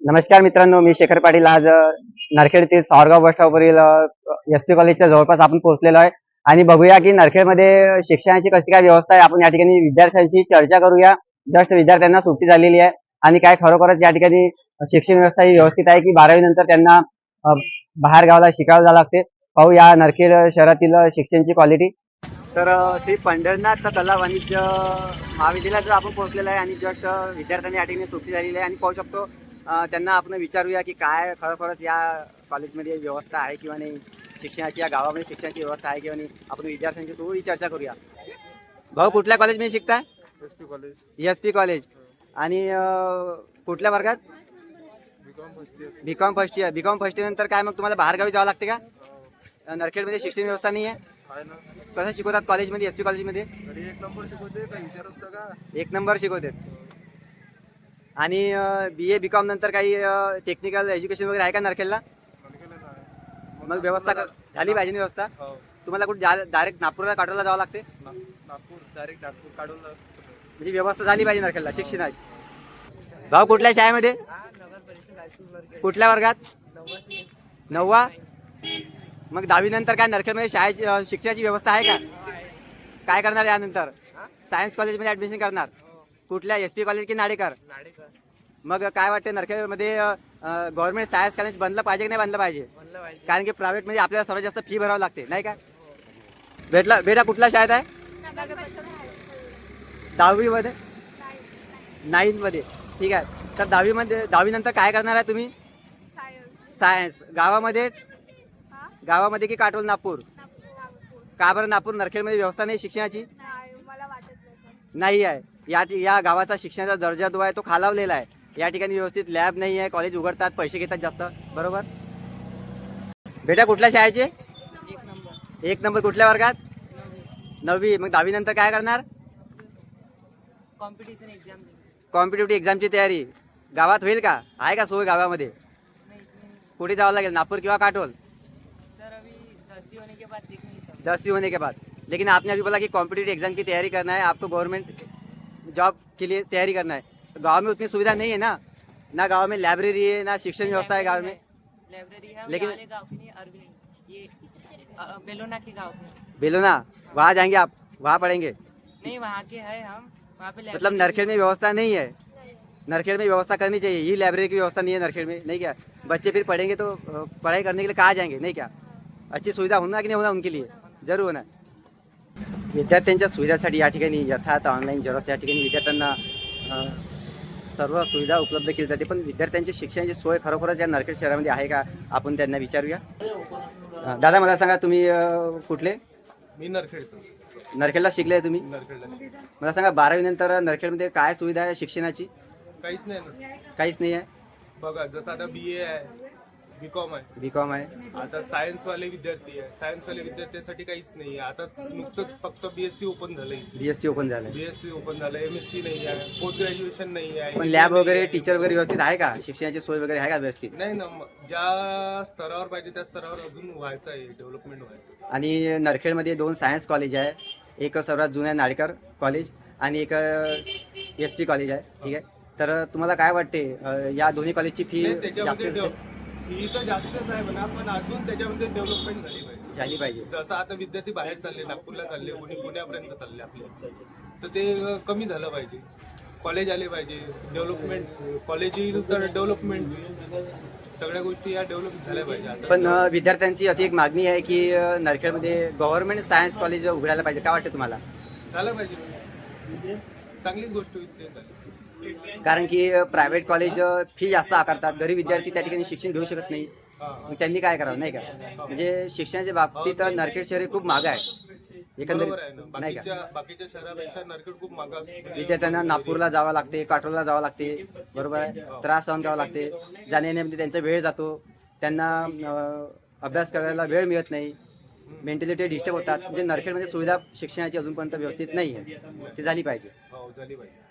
नमस्कार मित्रांनो मी शेखर पाटील. आज नरखेड येथील सावरगाव बस स्टॉपवरील एस पी कॉलेजच्या जवळपास आपण पोहोचलेलो आहे आणि बघूया की नरखेडमध्ये शिक्षणाची कशी काय व्यवस्था आहे. आपण या ठिकाणी विद्यार्थ्यांशी चर्चा करूया. जस्ट विद्यार्थ्यांना सुट्टी झालेली आहे आणि काय खरोखरच या ठिकाणी शिक्षण व्यवस्था ही व्यवस्थित आहे की बारावी नंतर त्यांना बाहेर गावाला शिकावं जावं लागते. पाहू या नरखेड शहरातील शिक्षणाची क्वालिटी. तर श्री पंढरनाथ कला वाणिज्य महाविद्यालयात आपण पोहोचलेलं आहे आणि जस्ट विद्यार्थ्यांनी या ठिकाणी सुट्टी झालेली आहे. आणि पाहू शकतो त्यांना आपण विचारूया की काय खरोखरच या कॉलेजमध्ये व्यवस्था आहे किंवा नाही? शिक्षणाची या गावामध्ये शिक्षणाची व्यवस्था आहे किंवा नाही? आपण विद्यार्थ्यांची थोडी चर्चा करूया. भाऊ कुठल्या कॉलेजमध्ये शिकताय? S P college. S P college. आणि कुठल्या वर्गात? B com first year. B com first year. B com first year नंतर काय मग तुम्हाला बाहेरगावी जावं लागते का? अ, नरखेडमध्ये शिक्षण व्यवस्था नाही आहे कसं शिकवतात कॉलेजमध्ये एस पी कॉलेजमध्ये? एक नंबर शिकवते एक नंबर शिकवते. आणि बी ए बी कॉम नंतर काही टेक्निकल एज्युकेशन वगैरे आहे का नरखेडला? नाही मग व्यवस्था कर- झाली पाहिजे ना व्यवस्था? हो. तुम्हाला कुठे डायरेक्ट नागपूरला काटोला जावं लागते? ना- नागपूर डायरेक्ट नागपूर काढून म्हणजे व्यवस्था झाली पाहिजे नरखेडला शिक्षणाची. भाऊ कुठल्या शाळेमध्ये? कुठल्या वर्गात? नववा? मग दहावी नंतर काय नरखेडमध्ये शाळेची अ, शिक्षणाची व्यवस्था आहे का? काय करणार यानंतर? सायन्स कॉलेजमध्ये ऍडमिशन करणार? कुठल्या एस पी कॉलेज की नाडेकर? मग काय वाटते नरखेडमध्ये गव्हर्नमेंट सायन्स कॉलेज बनलं पाहिजे की नाही बनलं पाहिजे? कारण की प्रायव्हेटमध्ये आपल्याला सर्वात जास्त फी भरावं लागते नाही का? भेटला बेटा कुठल्या शाळेत आहे? दहावीमध्ये? नाईनमध्ये. ठीक आहे. तर दहावीमध्ये दहावीनंतर काय करणार आहे तुम्ही? सायन्स गावामध्ये? गावामध्ये की काटोल नागपूर? का बरं नागपूर? नरखेडमध्ये व्यवस्था नाही शिक्षणाची? मला वाटत नव्हतं नाही आहे. या या गावाचा शिक्षणाचा दर्जा जो आहे तो खालावलेला आहे. या ठिकाणी व्यवस्थित लॅब नाही आहे कॉलेज उघडतात पैसे घेतात जास्त. बरोबर? बेटा कुठल्या शाळेचे? एक नंबर. कुठल्या वर्गात? नववी. मग दहावी नंतर काय करणार? कॉम्पिटिशन एक्झाम कॉम्पिटेटिव्ह एक्झामची तयारी. गावात होईल का? आहे का सोय गावामध्ये? कुठे जावं लागेल? नागपूर किंवा काटोल? दसवीं होने के बाद. होने लेकिन आपने अभी बोला कि कॉम्पिटेटिव एग्ज़ाम की तैयारी करना है आपको गवर्नमेंट जॉब के लिए तैयारी करना है। तो गाँव में उतनी सुविधा नहीं है ना? ना गाँव में लाइब्रेरी है ना शिक्षण व्यवस्था है गाँव में। लाइब्रेरी है लेकिन- ये बेलोना के गाँव बेलोना वहाँ जाएँगे आप? वहाँ पढ़ेंगे? नहीं वहाँ के है हम। वहाँ पे मतलब नरखेड़ में व्यवस्था नहीं है? नरखेड़ में व्यवस्था करनी चाहिए ये लाइब्रेरी की व्यवस्था नहीं है नरखेड़ में नहीं क्या? बच्चे फिर पढ़ेंगे तो पढ़ाई करने के लिए कहाँ जाएँगे नहीं क्या? अच्छी सुविधा होना की नहीं होना उनके लिए? ज़रूर होणार विद्यार्थ्यांच्या सुविधासाठी या ठिकाणी यथार्थ ऑनलाईन जेरॉक्स या ठिकाणी विद्यार्थ्यांना सर्व सुविधा उपलब्ध केली जाते. पण विद्यार्थ्यांची शिक्षणाची सोय खरोखरच या नरखेड शहरामध्ये आहे का? आपण त्यांना विचारूया. दादा मला सांगा तुम्ही कुठले? मी नरखेडचं नरखेडला शिकले तुम्ही? मला सांगा बारावी नंतर नरखेडमध्ये काय सुविधा आहे शिक्षणाची? काहीच नाही काहीच नाही आहे? बघा जसं आता बी ए आहे बी कॉम आहे. बी कॉम आहे. आता सायन्सवाले विद्यार्थी आहे. सायन्सवाले विद्यार्थ्यांसाठी काहीच नाही आहे. आता नुकतंच फक्त बी एस सी ओपन झालंय. बी एस सी ओपन झालं बी एस सी ओपन झालं एम एस सी नाही आहे. पोस्ट ग्रॅज्युएशन नाही आहे. पण लॅब वगैरे टीचर वगैरे व्यवस्थित आहे का? शिक्षणाची सोय वगैरे आहे का व्यवस्थित? नाही ना ज्या स्तरावर पाहिजे त्या स्तरावर अजून व्हायचं आहे. डेव्हलपमेंट व्हायचं आणि नरखेडमध्ये दोन सायन्स कॉलेज आहे. एक सर्वात जुनं आहे नाडकर कॉलेज आणि एक एस पी कॉलेज आहे. ठीक आहे? तर तुम्हाला काय वाटते? अ, या दोन्ही कॉलेजची फी नाही, जास्त त्याच्यामध्ये डेव्ह- फी तर जास्तच आहे म्हणा पण अजून त्याच्यामध्ये डेव्हलपमेंट झाली पाहिजे. झाली पाहिजे. जसं आता विद्यार्थी बाहेर चालले नागपूरला चालले कोणी पुण्यापर्यंत चालले आपले तर ते कमी झालं पाहिजे. कॉलेज आले पाहिजे डेव्हलपमेंट कॉलेज येईल तर डेव्हलपमेंट सगळ्या गोष्टी या डेव्हलप झाल्या पाहिजे. आता पण अ, विद्यार्थ्यांची अशी एक मागणी आहे की अ, नरखेडमध्ये गव्हर्नमेंट सायन्स कॉलेज उघडायला पाहिजे. काय वाटते तुम्हाला? झालं पाहिजे. चांगलीच गोष्ट होईल ते झाली. कारण की प्रायव्हेट कॉलेज फी जास्त आकारतात. गरीब विद्यार्थी त्या ठिकाणी शिक्षण घेऊ शकत नाही. मग त्यांनी काय करावं नाही का? म्हणजे शिक्षणाच्या बाबतीत नरखेड शहर खूप मागं आहे. एकंदरीत नाही का? बाकीच्या शहरापेक्षा नरखेड खूप मागास विद्यार्थ्यांना नागपूरला जावं लागते काटोलला जावं लागते. बरोबर आहे? त्रास सहन करावा लागते. जाण्या येण्यामध्ये त्यांचा वेळ जातो. त्यांना अभ्यास करायला वेळ मिळत नाही. मेंटॅलिटी डिस्टर्ब होतात. म्हणजे नरखेडमध्ये सुविधा शिक्षणाची अजूनपर्यंत व्यवस्थित नाही आहे. ती झाली पाहिजे. हो झाली पाहिजे.